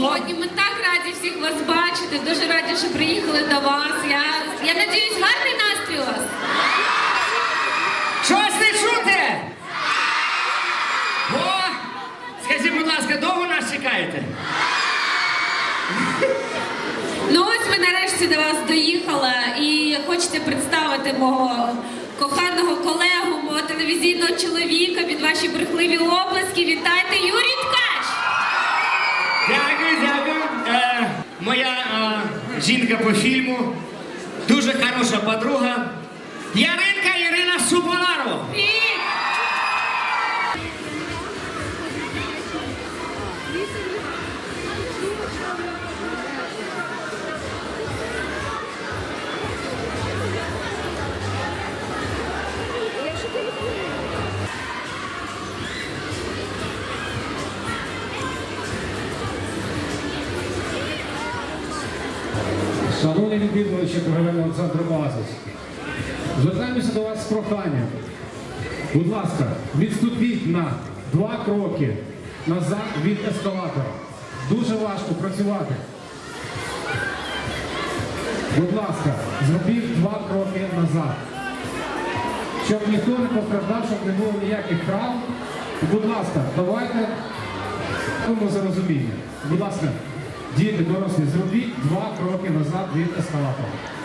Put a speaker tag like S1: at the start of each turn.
S1: сьогодні. Ми так раді всіх вас бачити. Дуже раді, що приїхали до вас. Я я надіюсь, гарний настрій у вас.
S2: Щось не чути? О, скажіть, будь ласка, довго нас чекаєте?
S1: Ну ось ми нарешті до вас доїхали і хочете представити мого коханого колегу, мого телевізійного чоловіка під ваші брехливі обласки.
S2: Жінка по фільму, дуже хороша подруга. Яринка Ірина Субонарова.
S3: Шановні відвідувачі торговельного центру Базис, звертаємося до вас з проханням. Будь ласка, відступіть на два кроки назад від ескалатора. Дуже важко працювати. Будь ласка, зробіть два кроки назад. Щоб ніхто не постраждав, щоб не було ніяких травм. Будь ласка, давайте за розуміння. Будь ласка, діти, дорослі, зробіть два кроки назад від ескалатора.